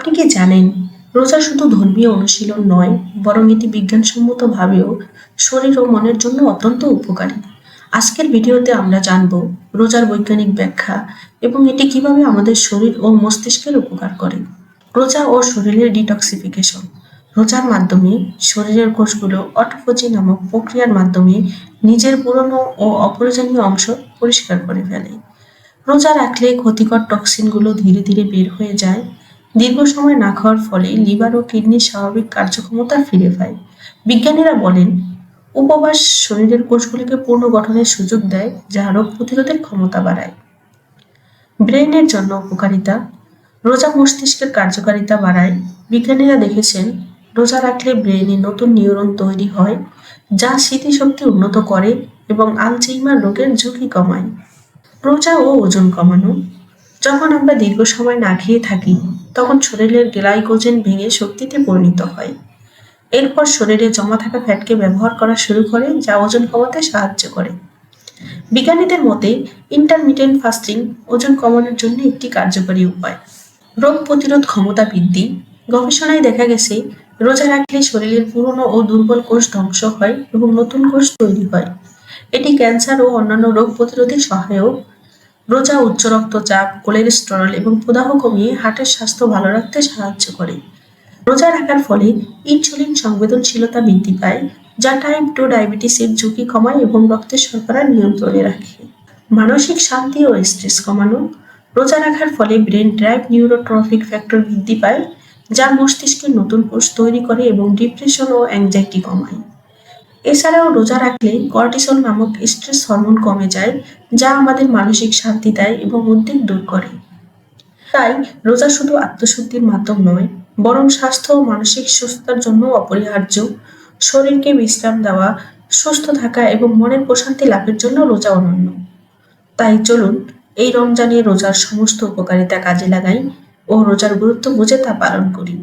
আপনি কি জানেন, রোজা শুধু ধর্মীয় অনুশীলন নয়, বরং এটি বিজ্ঞানসম্মতভাবেও শরীর ও মনের জন্য অত্যন্ত উপকারী। আজকের ভিডিওতে আমরা জানব রোজার বৈজ্ঞানিক ব্যাখ্যা এবং এটি কীভাবে আমাদের শরীর ও মস্তিষ্কের উপকার করে। রোজা ও শরীরের ডিটক্সিফিকেশন। রোজার মাধ্যমে শরীরের কোষগুলো অটোফোজি নামক প্রক্রিয়ার মাধ্যমে নিজের পুরনো ও অপ্রয়োজনীয় অংশ পরিষ্কার করে ফেলে। রোজা রাখলে ক্ষতিকর টক্সিনগুলো ধীরে ধীরে বের হয়ে যায় দীর্ঘ সময় না খাওয়ার ফলে লিভার ও কিডনির স্বাভাবিক কার্যক্ষমতা ফিরে পায়। বিজ্ঞানীরা বলেন, উপবাস শরীরের কোষগুলিকে পুনর্গঠনের সুযোগ দেয়, যা রোগ প্রতিরোধের ক্ষমতা বাড়ায়। ব্রেনের জন্য উপকারিতা, রোজা মস্তিষ্কের কার্যকারিতা বাড়ায়। বিজ্ঞানীরা দেখেছেন, রোজা রাখলে ব্রেনে নতুন নিউরন তৈরি হয়, যা স্মৃতিশক্তি উন্নত করে এবং আলঝেইমার রোগের ঝুঁকি কমায়। রোজা ও ওজন কমানো যখন আমরা দীর্ঘ সময় না খেয়ে থাকি, তখন শরীরের গ্লাইকোজেন ভেঙে শক্তিতে পরিণত হয়। এরপর শরীরে জমা থাকা ফ্যাটকে ব্যবহার করা শুরু করে, যা ওজন কমাতে সাহায্য করে। বিজ্ঞানীদের মতে ইন্টারমিডিয়েন্ট ফাস্টিং ওজন কমানোর জন্য একটি কার্যকরী উপায়। রোগ প্রতিরোধ ক্ষমতা বৃদ্ধি। গবেষণায় দেখা গেছে, রোজা রাখলে শরীরের পুরনো ও দুর্বল কোষ ধ্বংস হয় এবং নতুন কোষ তৈরি হয়। এটি ক্যান্সার ও অন্যান্য রোগ প্রতিরোধে সহায়ক। রোজা, উচ্চ রক্তচাপ, কোলেস্টেরল এবং প্রদাহ কমিয়ে হার্টের স্বাস্থ্য ভালো রাখতে সাহায্য করে। রোজা রাখার ফলে ইনসুলিন সংবেদনশীলতা বৃদ্ধি পায়, যা টাইপ টু ডায়াবেটিসের ঝুঁকি কমায় এবং রক্তের শর্করা নিয়ন্ত্রণে রাখে। মানসিক শান্তি ও স্ট্রেস কমানো। রোজা রাখার ফলে ব্রেন ড্রাইভ নিউরোট্রফিক ফ্যাক্টর বৃদ্ধি পায়, যা মস্তিষ্কে নতুন কোষ তৈরি করে এবং ডিপ্রেশন ও অ্যাংজাইটি কমায়। এছাড়াও রোজা রাখলে কর্টিসল নামক স্ট্রেস হরমোন কমে যায়, যা আমাদের মানসিক শান্তি দেয় এবং উদ্বেগ দূর করে। তাই রোজা শুধু আত্মশুদ্ধির মাধ্যম নয়, বরং স্বাস্থ্য ও মানসিক সুস্থতার জন্য অপরিহার্য। শরীরকে বিশ্রাম দেওয়া, সুস্থ থাকা এবং মনের প্রশান্তি লাভের জন্য রোজা অনন্য। তাই চলুন এই রমজানে রোজার সমস্ত উপকারিতা কাজে লাগাই ও রোজার গুরুত্ব বুঝে তা পালন করি।